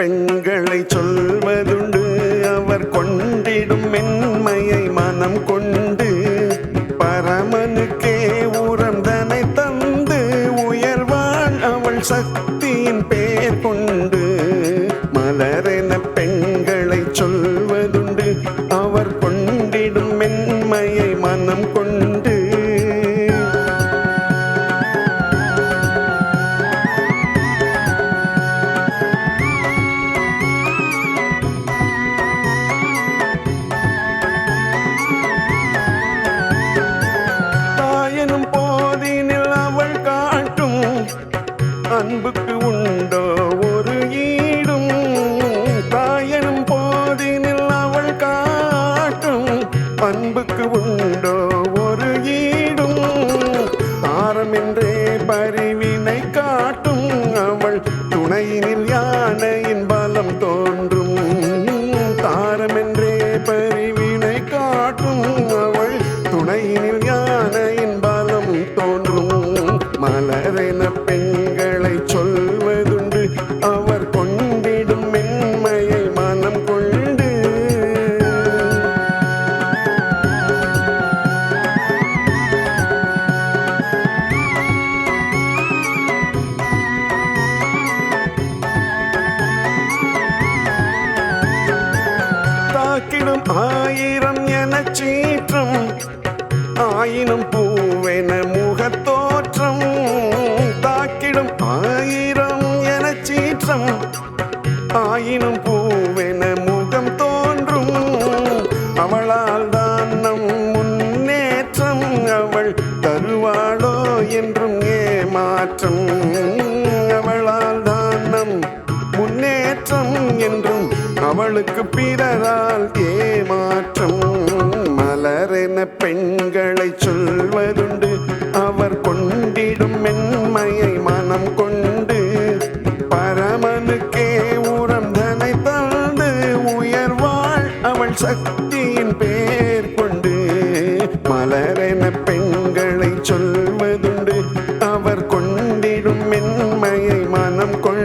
பெண்களை சொல்வதுண்டு அவர் கொண்டிடும் மென்மையை மனம் கொண்டு பரமனுக்கே உரம் தனை தந்து உயர்வான் அவள் சக்தியின் பேர் கொண்டு மலரே அன்புக்கு உண்டோ? ஒரு ஈடும் தாரமென்றே பரிவினை காட்டும். அவள் துணையினில் யானையின் பலம் தோன்றும். தாக்கிடும் ஆயிரம் என சீற்றம். ஆயினும் பூவென முகத்தோற்றம். தாக்கிடும் ஆயிரம் என சீற்றம். ஆயினும் பூவென முகம் தோன்றும். அவளால் தான் நம் முன்னேற்றம். அவள் தருவாளோ என்றும் ஏமாற்றம். அவளால் தான் நம் முன்னேற்றம் என்றும் அவளுக்கு பிறரால் ஏமாற்றம் மலரென பெண்களை சொல்வதுண்டு. அவர் கொண்டிடும் மென்மையை மனம் கொண்டு பரமனுக்கே உரம் தனை தாழ்ந்து உயர்வாள் அவள் சக்தியின் பேர் கொண்டு மலரென பெண்களை சொல்வதுண்டு. அவர் கொண்டிடும் மென்மையை மனம் கொண்டு